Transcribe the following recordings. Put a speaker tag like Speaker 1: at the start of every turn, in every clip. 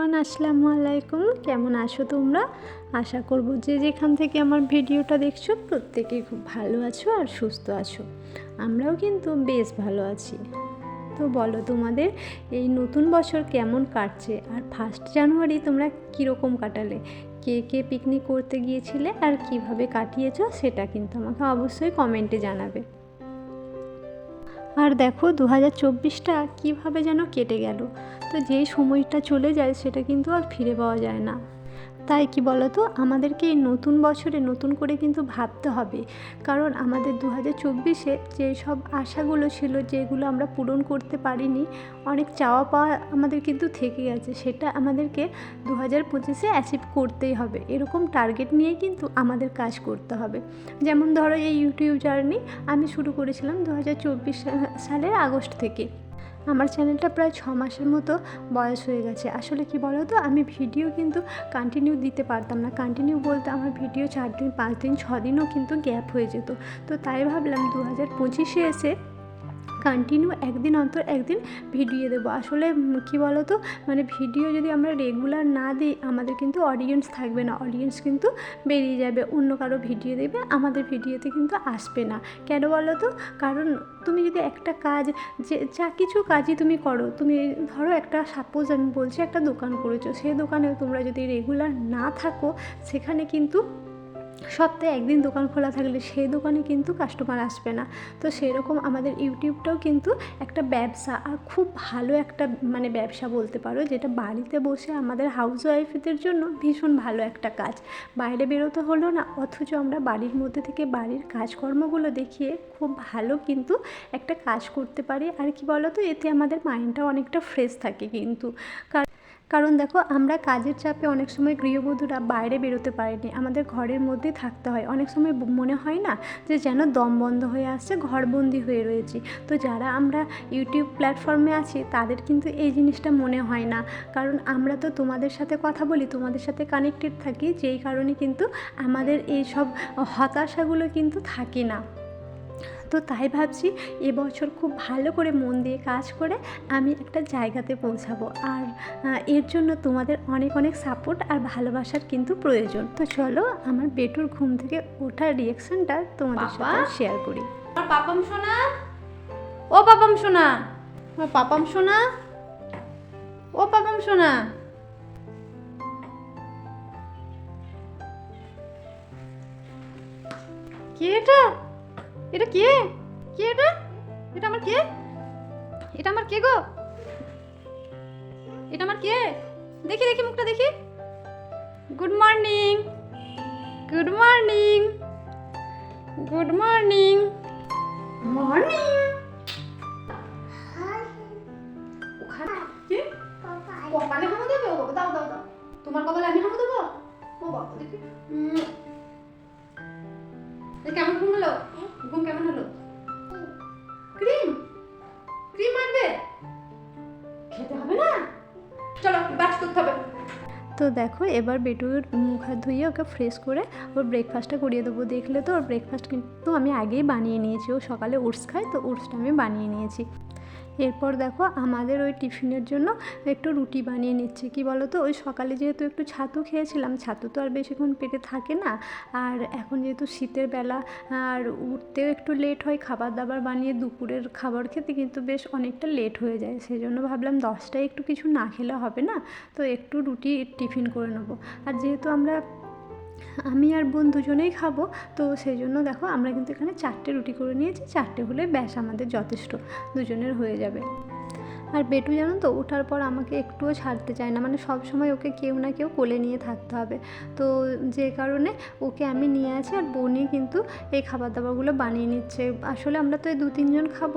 Speaker 1: Everyone, আসসালামু আলাইকুম। কেমন আছো তোমরা? আশা করব যে যেখান থেকে আমার ভিডিওটা দেখছ প্রত্যেকেই খুব ভালো আছো আর সুস্থ আছো। আমরাও কিন্তু বেশ ভালো আছি। তো বলো তোমাদের, এই নতুন বছর কেমন কাটছে? আর ফার্স্ট জানুয়ারি তোমরা কীরকম কাটালে? কে কে পিকনিক করতে গিয়েছিলে আর কীভাবে কাটিয়েছো, সেটা কিন্তু আমাকে অবশ্যই কমেন্টে জানাবে। আর দেখো দু হাজার চব্বিশটা কীভাবে যেন কেটে গেল। তো যেই সময়টা চলে যায় সেটা কিন্তু আর ফিরে পাওয়া যায় না। তাই কি বলতো? আমাদেরকে এই নতুন বছরে নতুন করে কিন্তু ভাবতে হবে। কারণ আমাদের দু হাজার চব্বিশে যেসব আশাগুলো ছিল, যেগুলো আমরা পূরণ করতে পারিনি, অনেক চাওয়া পাওয়া আমাদের কিন্তু থেকে গেছে। সেটা আমাদেরকে দু হাজার পঁচিশে অ্যাচিভ করতেই হবে। এরকম টার্গেট নিয়েই কিন্তু আমাদের কাজ করতে হবে। যেমন ধরো এই ইউটিউব জার্নি আমি শুরু করেছিলাম দু হাজার চব্বিশ সালের আগস্ট থেকে। আমার চ্যানেলটা প্রায় ছ মাসের মতো বয়স হয়ে গেছে। আসলে কি বলো তো আমি ভিডিও কিন্তু কন্টিনিউ দিতে পারতাম না। কন্টিনিউ বলতে আমার ভিডিও চার দিন, পাঁচ দিন, ছ দিনও কিন্তু গ্যাপ হয়ে যেত। তো তাই ভাবলাম দু হাজার পঁচিশে এসে কন্টিনিউ একদিন অন্তর একদিন ভিডিও দেবো। আসলে কি বলো তো মানে ভিডিও যদি আমরা রেগুলার না দিই, আমাদের কিন্তু অডিয়েন্স থাকবে না। অডিয়েন্স কিন্তু বেরিয়ে যাবে। অন্য কারও ভিডিও দেবে আমাদের ভিডিওতে কিন্তু আসবে না। কেন বলো তো কারণ তুমি যদি একটা কাজ, যে যা কিছু কাজই তুমি করো, তুমি ধরো একটা সাপোজ আমি বলছি একটা দোকান করেছ, সেই দোকানেও তোমরা যদি রেগুলার না থাকো, সেখানে কিন্তু সপ্তাহে একদিন দোকান খোলা থাকলে সেই দোকানে কিন্তু কাস্টমার আসবে না। তো সেরকম আমাদের ইউটিউবটাও কিন্তু একটা ব্যবসা আর খুব ভালো একটা মানে ব্যবসা বলতে পারো, যেটা বাড়িতে বসে আমাদের হাউস ওয়াইফদের জন্য ভীষণ ভালো একটা কাজ। বাইরে বেরোতে হলো না, অথচ আমরা বাড়ির মধ্যে থেকে বাড়ির কাজকর্মগুলো দেখিয়ে খুব ভালো কিন্তু একটা কাজ করতে পারি। আর কি বলো তো এতে আমাদের মাইন্ডটা অনেকটা ফ্রেশ থাকে কিন্তু। কারণ কারণ দেখো, আমরা কাজের চাপে অনেক সময় গৃহবধূরা বাইরে বেরোতে পারেনি। আমাদের ঘরের মধ্যেই থাকতে হয়। অনেক সময় মনে হয় না যে যেন দম বন্ধ হয়ে আসছে, ঘরবন্দি হয়ে রয়েছি। তো যারা আমরা ইউটিউব প্ল্যাটফর্মে আছি, তাদের কিন্তু এই জিনিসটা মনে হয় না। কারণ আমরা তো তোমাদের সাথে কথা বলি, তোমাদের সাথে কানেক্টেড থাকি, যেই কারণে কিন্তু আমাদের এই সব হতাশাগুলো কিন্তু থাকে না। তো তাই ভাবছি এবছর খুব ভালো করে মন দিয়ে কাজ করে আমি একটা জায়গাতে পৌঁছাবো। আর এর জন্য তোমাদের অনেক অনেক সাপোর্ট আর ভালোবাসার কিন্তু প্রয়োজন। তো চলো আমার বেটুর ঘুম থেকে ওঠার রিয়াকশনটা তোমাদের সাথে শেয়ার করি।
Speaker 2: আমার পাপাম সোনা? ও পাপাম সোনা! আমার পাপাম সোনা? ও পাপাম সোনা! কি এটা? এটা কে? কে এটা? এটা আমার কে? এটা আমার কে গো? এটা আমার কে? দেখি দেখি মুখটা দেখি। Good morning good morning good morning morning ওখানে কি? কপালে হামু দেবে ও বাবা, দাও দাও দাও। তোমার কপালে আমি হামু দেবো? ও বাবা দেখি। কেমন ঘুম হলো? ঘুম কেমন হলো? ক্রিম! ক্রিম আনবে? খেতে হবে না? চলো করতে হবে।
Speaker 1: তো দেখো, এবার বেটুর মুখ হাত ধুয়ে ওকে ফ্রেশ করে ওর ব্রেকফাস্টটা করিয়ে দেবো। দেখলে তো ওর ব্রেকফাস্ট কিন্তু আমি আগেই বানিয়ে নিয়েছি। ও সকালে ওটস খায়, তো ওটসটা আমি বানিয়ে নিয়েছি। এরপর দেখো আমাদের ওই টিফিনের জন্য একটু রুটি বানিয়ে নিচ্ছে। কি বলো তো ওই সকালে যেহেতু একটু ছাতু খেয়েছিলাম, ছাতু তো আর বেশিক্ষণ পেটে থাকে না। আর এখন যেহেতু শীতের বেলা, আর উঠতেও একটু লেট হয় খাবার দাবার বানিয়ে দুপুরের খাবার খেতে কিন্তু বেশ অনেকটা লেট হয়ে যায়। সেই জন্য ভাবলাম দশটায় একটু কিছু না খেলে হবে না, তো একটু রুটি টিফিন করে নেব। আর যেহেতু আমরা আমি আর বোন দুজনেই খাব। তো সেই জন্য দেখো, আমরা কিন্তু এখানে চারটে রুটি করে নিয়েছি, চারটে হলে ব্যাস আমাদের যথেষ্ট। দুজনের হয়ে যাবে। আর বেটু জানো তো ওঠার পর আমাকে একটুও ছাড়তে চায় না। মানে সব সময় ওকে কেউ না কেউ কোলে নিয়ে থাকতে হবে। তো যে কারণে ওকে আমি নিয়ে আছি আর বোনই কিন্তু এই খাবার দাবারগুলো বানিয়ে নিচ্ছে। আসলে আমরা তো এই দু, তিনজন খাব।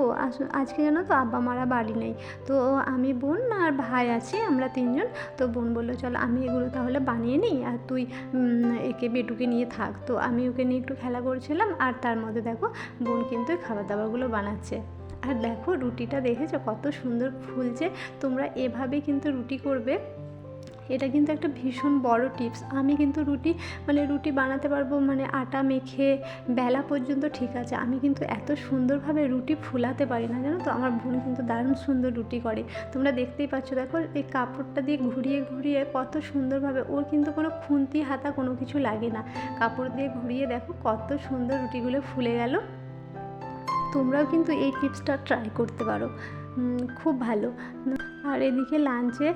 Speaker 1: আজকে জানো তো আব্বা মারা বাড়ি নেই। তো আমি বোন আর ভাই আছি, আমরা তিনজন। তো বোন বলল, চল আমি এগুলো তাহলে বানিয়ে নিই আর তুই একে বেটুকে নিয়ে থাক। তো আমি ওকে নিয়ে একটু খেলা করছিলাম আর তার মধ্যে দেখো বোন কিন্তু খাবার দাবারগুলো বানাচ্ছে। আর দেখো রুটিটা দেখেছ? কত সুন্দর ফুলছে। তোমরা এভাবে কিন্তু রুটি করবে। এটা কিন্তু একটা ভীষণ বড় টিপস। আমি কিন্তু রুটি মানে রুটি বানাতে পারব মানে আটা মেখে বেলা পর্যন্ত ঠিক আছে। আমি কিন্তু এত সুন্দরভাবে রুটি ফুলাতে পারি না, জানো তো? আমার বোন কিন্তু দারুণ সুন্দর রুটি করে। তোমরা দেখতেই পাচ্ছ, দেখো এই কাপড়টা দিয়ে ঘুরিয়ে ঘুরিয়ে কত সুন্দরভাবে, ওর কিন্তু কোনো খুন্তি হাতা কোনো কিছু লাগে না। কাপড় দিয়ে ঘুরিয়ে দেখো কত সুন্দর রুটিগুলো ফুলে গেল। তোমরাও কিন্তু এই টিপসটা ট্রাই করতে পারো। খুব ভালো। আর এদিকে লাঞ্চে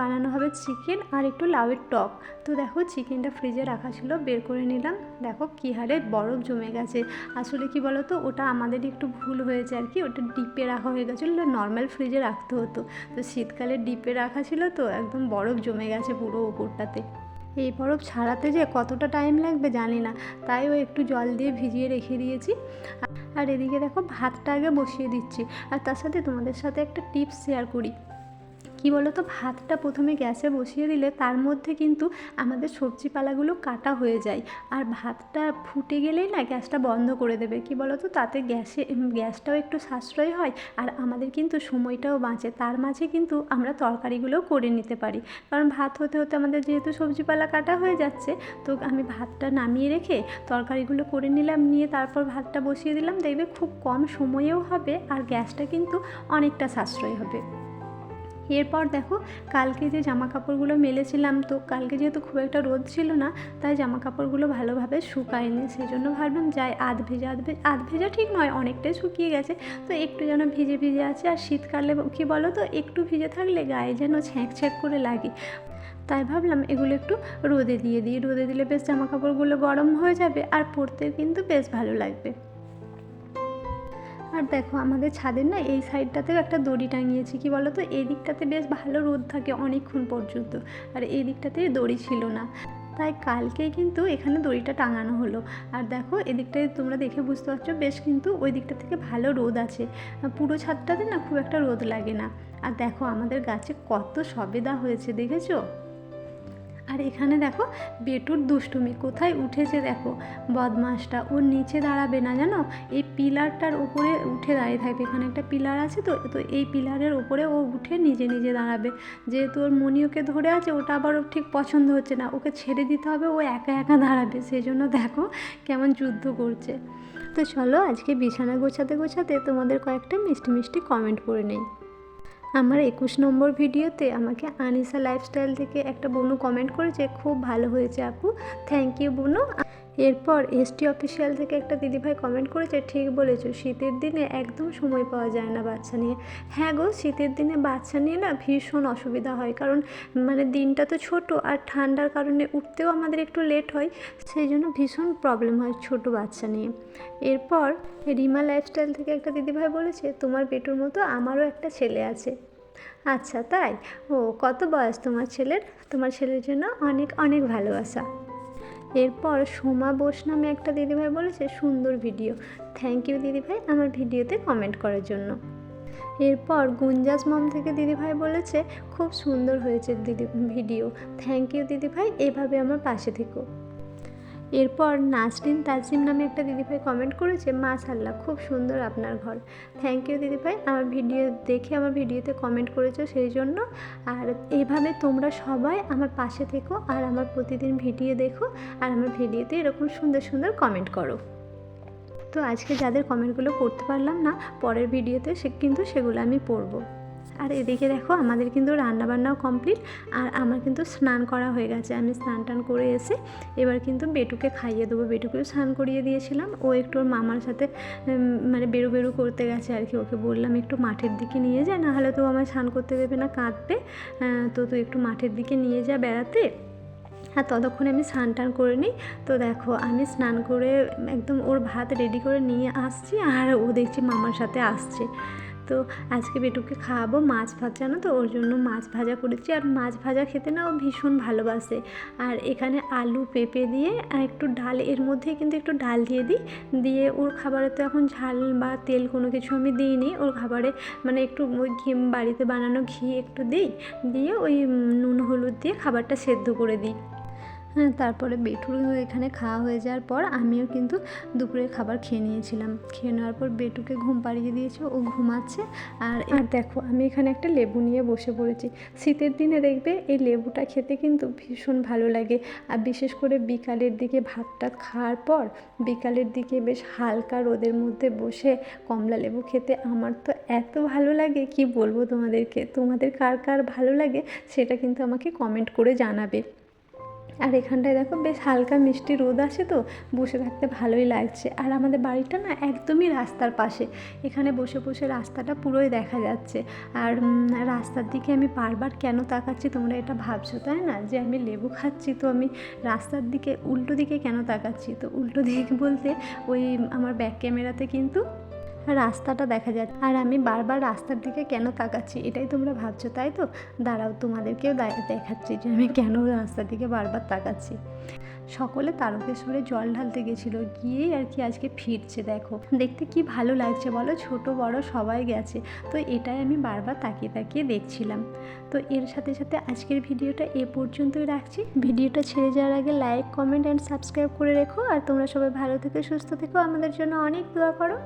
Speaker 1: বানানো হবে চিকেন আর একটু লাউয়ের টক। তো দেখো চিকেনটা ফ্রিজে রাখা ছিল, বের করে নিলাম। দেখো কী হারে বরফ জমে গেছে। আসলে কি বলো তো ওটা আমাদের একটু ভুল হয়েছে আর কি, ওটা ডিপে রাখা হয়ে গেছিল নর্মাল ফ্রিজে রাখতে হতো। তো শীতকালে ডিপে রাখা ছিল তো, একদম বরফ জমে গেছে পুরো ওপরটাতে। এই বরফ ছাড়াতে যে কতটা টাইম লাগবে জানি না, তাই ও একটু জল দিয়ে ভিজিয়ে রেখে দিয়েছি। আর এদিকে দেখো ভাতটা আগে বসিয়ে দিচ্ছি। আর তার সাথে তোমাদের সাথে একটা টিপস শেয়ার করি। কি বলো তো ভাতটা প্রথমে গ্যাসে বসিয়ে দিলে তার মধ্যে কিন্তু আমাদের সবজিপালাগুলো কাটা হয়ে যায়। আর ভাতটা ফুটে গেলেই না গ্যাসটা বন্ধ করে দেবে। কি বলো তো তাতে গ্যাসে গ্যাসটাও একটু সাশ্রয় হয় আর আমাদের কিন্তু সময়টাও বাঁচে। তার মাঝে কিন্তু আমরা তরকারিগুলোও করে নিতে পারি। কারণ ভাত হতে হতে আমাদের যেহেতু সবজিপালা কাটা হয়ে যাচ্ছে, তো আমি ভাতটা নামিয়ে রেখে তরকারিগুলো করে নিলাম, নিয়ে তারপর ভাতটা বসিয়ে দিলাম। দেখবে খুব কম সময়েও হবে আর গ্যাসটা কিন্তু অনেকটা সাশ্রয় হবে। এরপর দেখো, কালকে যে জামা কাপড়গুলো মেলেছিলাম, তো কালকে যেহেতু খুব একটা রোদ ছিল না, তাই জামা কাপড়গুলো ভালোভাবে শুকায়নি। সেই জন্য ভাবলাম যাই, আধ ভেজা আধ ভেজা আধ ভেজা ঠিক নয়, অনেকটাই শুকিয়ে গেছে। তো একটু যেন ভিজে ভিজে আছে, আর শীতকালে কী বলো তো, একটু ভিজে থাকলে গায়ে যেন ছ্যাঁক ছ্যাঁক করে লাগে। তাই ভাবলাম এগুলো একটু রোদে দিয়ে দিই। রোদে দিলে বেশ জামা কাপড়গুলো গরম হয়ে যাবে, আর পরতেও কিন্তু বেশ ভালো লাগবে। আর দেখো, আমাদের ছাদের না এই সাইডটাতেও একটা দড়ি টাঙিয়েছি, কি বলো তো এই দিকটাতে বেশ ভালো রোদ থাকে অনেকক্ষণ পর্যন্ত, আর এই দিকটাতে দড়ি ছিল না। তাই কালকেই কিন্তু এখানে দড়িটা টাঙানো হলো। আর দেখো, এদিকটায় তোমরা দেখে বুঝতে পারছ, বেশ কিন্তু ওই দিকটা থেকে ভালো রোদ আছে। পুরো ছাদটাতে না খুব একটা রোদ লাগে না। আর দেখো, আমাদের গাছে কত সবেদা হয়েছে, দেখেছ? আর এখানে দেখো, বেটুর দুষ্টুমি কোথায় উঠেছে দেখো। বদমাসটা ওর নিচে দাঁড়াবে না জানো? এই পিলারটার ওপরে উঠে দাঁড়িয়ে থাকবে। এখানে একটা পিলার আছে তো তো এই পিলারের ওপরে ও উঠে নিজে নিজে দাঁড়াবে। যেহেতু ওর মনি ওকে ধরে আছে, ওটা আবার ওর ঠিক পছন্দ হচ্ছে না। ওকে ছেড়ে দিতে হবে, ও একা একা দাঁড়াবে। সেই জন্য দেখো কেমন যুদ্ধ করছে। তো চলো আজকে বিছানা গোছাতে গোছাতে তোমাদের কয়েকটা মিষ্টি মিষ্টি কমেন্ট করে নেই। আমার একুশ নম্বর ভিডিওতে আমাকে আনিসা লাইফস্টাইল থেকে একটা বনু কমেন্ট করেছে, খুব ভালো হয়েছে আপু। থ্যাংক ইউ বনু। এরপর এসটি অফিসিয়াল থেকে একটা দিদিভাই কমেন্ট করেছে, ঠিক বলেছ, শীতের দিনে একদম সময় পাওয়া যায় না বাচ্চা নিয়ে। হ্যাঁ গো, শীতের দিনে বাচ্চা নিয়ে না ভীষণ অসুবিধা হয়, কারণ মানে দিনটা তো ছোট আর ঠান্ডার কারণে উঠতেও আমাদের একটু লেট হয়, সেই জন্য ভীষণ প্রবলেম হয় ছোট বাচ্চা নিয়ে। এরপর রিমা লাইফস্টাইল থেকে একটা দিদিভাই বলেছে, তোমার পেটুর মতো আমারও একটা ছেলে আছে। আচ্ছা তাই? ও, কত বয়স তোমার ছেলের? তোমার ছেলের জন্য অনেক অনেক ভালোবাসা। এরপর সোমা বোস নামে একটা দিদিভাই বলেছে, সুন্দর ভিডিও। থ্যাংক ইউ দিদিভাই আমার ভিডিওতে কমেন্ট করার জন্য। এরপর গুঞ্জাস মম থেকে দিদিভাই বলেছে, খুব সুন্দর হয়েছে দিদি ভিডিও। থ্যাংক ইউ দিদিভাই, এভাবে আমার পাশে থেকো। এরপর নাসরিন তাজিম নামে একটা দিদিভাই কমেন্ট করেছে মাশাল্লাহ খুব সুন্দর আপনার ঘর। থ্যাংক ইউ দিদিভাই। আমার ভিডিও দেখে, আমার ভিডিওতে কমেন্ট করেছ সেই জন্য। আর এভাবে তোমরা সবাই আমার পাশে থেকো আর আমার প্রতিদিন ভিডিও দেখো আর আমার ভিডিওতে এরকম সুন্দর সুন্দর কমেন্ট করো। তো আজকে যাদের কমেন্টগুলো পড়তে পারলাম না, পরের ভিডিওতে সে কিন্তু সেগুলো আমি পড়ব। আর এদিকে দেখো, আমাদের কিন্তু রান্নাবান্নাও কমপ্লিট আর আমার কিন্তু স্নান করা হয়ে গেছে। আমি স্নান টান করে এসে এবার কিন্তু বেটুকে খাইয়ে দেবো। বেটুকেও স্নান করিয়ে দিয়েছিলাম। ও একটু ওর মামার সাথে মানে বেরু বেরু করতে গেছে আর কি। ওকে বললাম, একটু মাঠের দিকে নিয়ে যা, নাহলে তো ও আমায় স্নান করতে দেবে না, কাঁদবে। তো তুই একটু মাঠের দিকে নিয়ে যা বেড়াতে। আর ততক্ষণে আমি স্নান টান করে নিই। তো দেখো, আমি স্নান করে একদম ওর ভাত রেডি করে নিয়ে আসছি, আর ও দেখছি মামার সাথে আসছে। তো আজকে বেটুকে খাওয়াবো মাছ ভাত জানো তো ওর জন্য মাছ ভাজা করেছি। আর মাছ ভাজা খেতে না ও ভীষণ ভালোবাসে। আর এখানে আলু পেঁপে দিয়ে আর একটু ডাল, এর মধ্যে কিন্তু একটু ডাল দিয়ে দিই। দিয়ে ওর খাবারে তো এখন ঝাল বা তেল কোনো কিছু আমি দিইনি। ওর খাবারে মানে একটু ওই ঘি, বাড়িতে বানানো ঘি একটু দিই। দিয়ে ওই নুন, হলুদ দিয়ে খাবারটা সেদ্ধ করে দিই। হ্যাঁ তারপরে বেটুর এখানে খাওয়া হয়ে যাওয়ার পর আমিও কিন্তু দুপুরের খাবার খেয়ে নিয়েছিলাম। খেয়ে নেওয়ার পর বেটুকে ঘুম পাড়িয়ে দিয়েছে, ও ঘুমাচ্ছে। আর আর দেখো, আমি এখানে একটা লেবু নিয়ে বসে পড়েছি। শীতের দিনে দেখবে এই লেবুটা খেতে কিন্তু ভীষণ ভালো লাগে। আর বিশেষ করে বিকালের দিকে ভাতটা খাওয়ার পর বিকালের দিকে বেশ হালকা রোদের মধ্যে বসে কমলা লেবু খেতে আমার তো এত ভালো লাগে, কি বলব তোমাদেরকে? তোমাদের কার কার ভালো লাগে সেটা কিন্তু আমাকে কমেন্ট করে জানাবে। আর এখানটায় দেখো বেশ হালকা মিষ্টি রোদ আসে তো, বসে থাকতে ভালোই লাগছে। আর আমাদের বাড়িটা না একদমই রাস্তার পাশে, এখানে বসে বসে রাস্তাটা পুরোই দেখা যাচ্ছে। আর রাস্তার দিকে আমি বারবার কেন তাকাচ্ছি তোমরা এটা ভাবছ, তাই না? যে আমি লেবু খাচ্ছি তো আমি রাস্তার দিকে, উল্টো দিকে কেন তাকাচ্ছি? তো উল্টো দিক বলতে ওই আমার ব্যাক ক্যামেরাতে কিন্তু রাস্তাটা দেখা যাচ্ছে আর আমি বারবার রাস্তার দিকে কেন তাকাচ্ছি, এটাই তোমরা ভাবছ, তাই তো? দাঁড়াও, তোমাদেরকেও দেখাচ্ছি যে আমি কেন রাস্তার দিকে বারবার তাকাচ্ছি। সকলে তারকেশ্বরে জল ঢালতে গেছিল, গিয়েই আর কি আজকে ফিরছে, দেখো। দেখতে কি ভালো লাগছে বলো? ছোট, বড় সবাই গেছে। তো এটাই আমি বারবার তাকিয়ে তাকিয়ে দেখছিলাম। তো এর সাথে সাথে আজকের ভিডিওটা এ পর্যন্তই রাখছি। ভিডিওটা ছেড়ে যাওয়ার আগে লাইক কমেন্ট অ্যান্ড সাবস্ক্রাইব করে রেখো। আর তোমরা সবাই ভালো থেকে, সুস্থ থেকো। আমাদের জন্য অনেক দোয়া করো।